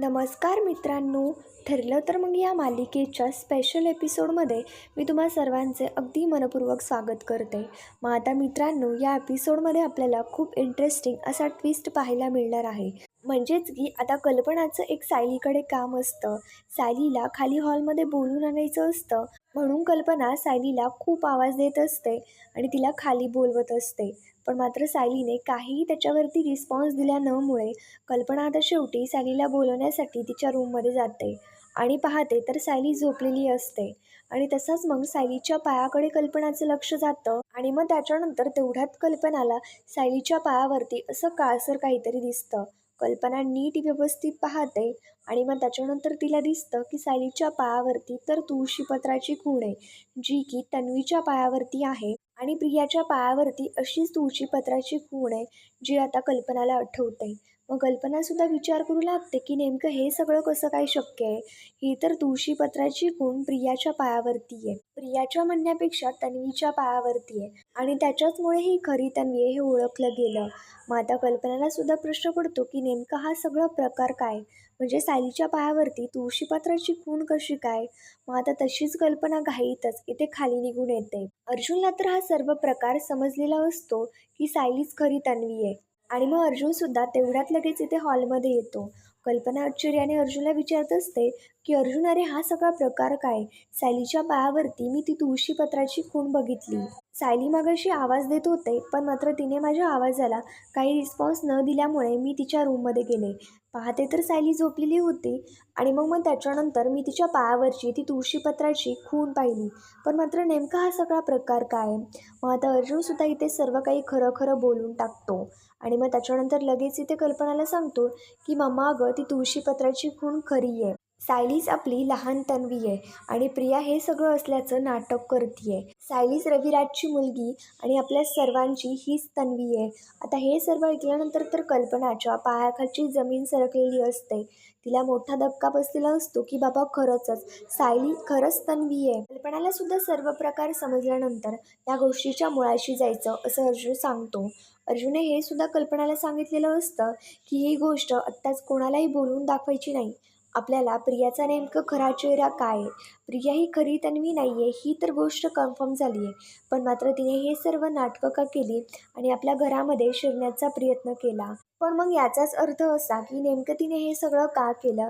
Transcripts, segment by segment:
नमस्कार मित्रांनो ठरलं तर मग या मालिकेच्या स्पेशल एपिसोडमध्ये मी तुम्हा सर्वांचे अगदी मनपूर्वक स्वागत करते. मग आता मित्रांनो या एपिसोडमध्ये आपल्याला खूप इंटरेस्टिंग असा ट्विस्ट पाहायला मिळणार आहे. म्हणजेच की आता कल्पनाचं एक सायलीकडे काम असतं. सायलीला खाली हॉलमध्ये बोलून आणायचं असतं. म्हणून कल्पना सायलीला खूप आवाज देत असते आणि तिला खाली बोलवत असते. पण मात्र सायलीने काहीही त्याच्यावरती रिस्पॉन्स दिल्या नमुळे कल्पना आता शेवटी सायलीला बोलवण्यासाठी तिच्या रूममध्ये जाते आणि पाहते तर सायली झोपलेली असते. आणि तसाच मग सायलीच्या पायाकडे कल्पनाचं लक्ष जातं आणि मग त्याच्यानंतर तेवढ्यात कल्पनाला सायलीच्या पायावरती असं काळसर काहीतरी दिसतं. कल्पना नीट व्यवस्थित पाहते आणि मग त्याच्यानंतर तिला दिसतं की सायलीच्या पायावरती तर तुळशीपत्राची खूण आहे जी की तन्वीच्या पायावरती आहे आणि प्रियाच्या पायावरती अशीच तुळशीपत्राची खूण आहे जी आता कल्पनाला आठवते. मग कल्पनासुद्धा विचार करू लागते की नेमकं हे सगळं कसं काय शक्य आहे? ही तर तुळशीपत्राची खूण प्रियाच्या पायावरती आहे. प्रियाच्या म्हणण्यापेक्षा तन्वीच्या पायावरती आहे. आणि त्याच्याचमुळे ही खरी तन्वी आहे हे ओळखलं गेलं. मग आता कल्पनाला सुद्धा प्रश्न पडतो की नेमका हा सगळा प्रकार काय? म्हणजे सायलीच्या पायावरती तुळशीपत्राची खूण कशी काय? मग आता तशीच कल्पना घाईतच इथे खाली निघून येते. अर्जुनला तर हा सर्व प्रकार समजलेला असतो की सायलीच खरी तन्वी आहे. आणि मग अर्जुनसुद्धा तेवढ्यात लगेच इथे हॉलमध्ये येतो. कल्पना आश्चर्याने अर्जुनला विचारत असते की अर्जुन अरे हा सगळा प्रकार काय? सायलीच्या पायावरती मी ती तुळशीपत्राची खूण बघितली. सायली मगाशी आवाज देत होते पण मात्र तिने माझ्या आवाजाला काही रिस्पॉन्स न दिल्यामुळे मी तिच्या रूममध्ये गेले. पाहते तर सायली झोपलेली होती आणि मग मग त्याच्यानंतर मी तिच्या पायावरची ती तुळशीपत्राची खून पाहिली. पण मात्र नेमका हा सगळा प्रकार काय? मग आता अर्जुनसुद्धा इथे सर्व काही खरं खरं बोलून टाकतो. आणि मग त्याच्यानंतर लगेच इथे कल्पनाला सांगतो की मम्मा अगं ती तुळशीपत्राची खून खरी आहे. सायलीच आपली लहान तन्वी आहे आणि प्रिया हे सगळं असल्याचं नाटक करते सायलीस रविराजची मुलगी आणि आपल्या सर्वांची हीच तन्वी आहे. आता हे सर्व ऐकल्यानंतर तर कल्पनाच्या पायाखालची जमीन सरकलेली असते. तिला मोठा धक्का बसलेला असतो की बाबा खरंचच सायली खरंच तन्वी आहे. कल्पनाला सुद्धा सर्व प्रकार समजल्यानंतर या गोष्टीच्या मुळाशी जायचं असं अर्जुन सांगतो. अर्जुने हे सुद्धा कल्पनाला सांगितलेलं असतं की ही गोष्ट आत्ताच कोणालाही बोलून दाखवायची नाही. आपल्याला प्रियाचा नेमकं खरा चेहरा काय आहे? प्रिया ही खरी तन्वी नाही आहे ही तर गोष्ट कन्फर्म झाली आहे पण मात्र तिने हे सर्व नाटकं का केली आणि आपल्या घरामध्ये शिरण्याचा प्रयत्न केला? पण मग याचाच अर्थ असा की नेमकं तिने हे सगळं का केलं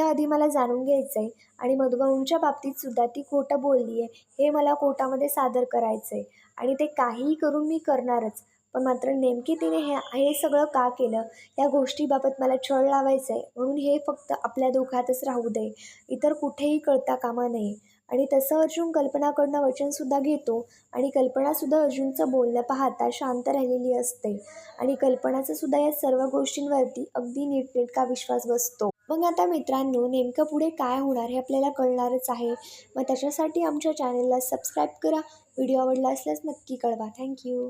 आधी मला जाणून घ्यायचं आहे आणि मधुबाऊंच्या बाबतीत सुद्धा ती खोटं बोलली आहे हे मला कोर्टामध्ये सादर करायचं आहे आणि ते काहीही करून मी करणारच. पण मात्र नेमकी तिने हे हे सगळं का केलं? या गोष्टीबाबत मला छळ लावायचं आहे म्हणून हे फक्त आपल्या दोघातच राहू दे. इतर कुठेही कळता कामा नये. आणि तसं अर्जुन कल्पनाकडनं वचनसुद्धा घेतो आणि कल्पनासुद्धा अर्जुनचं बोलणं पाहता शांत राहिलेली असते. आणि कल्पनाचा सुद्धा या सर्व गोष्टींवरती अगदी नीटनेटका विश्वास बसतो. मग आता मित्रांनो नेमकं पुढे काय होणार हे आपल्याला कळणारच आहे. मग त्याच्यासाठी आमच्या चॅनेलला सबस्क्राईब करा. व्हिडिओ आवडला असल्यास नक्की कळवा. थँक्यू.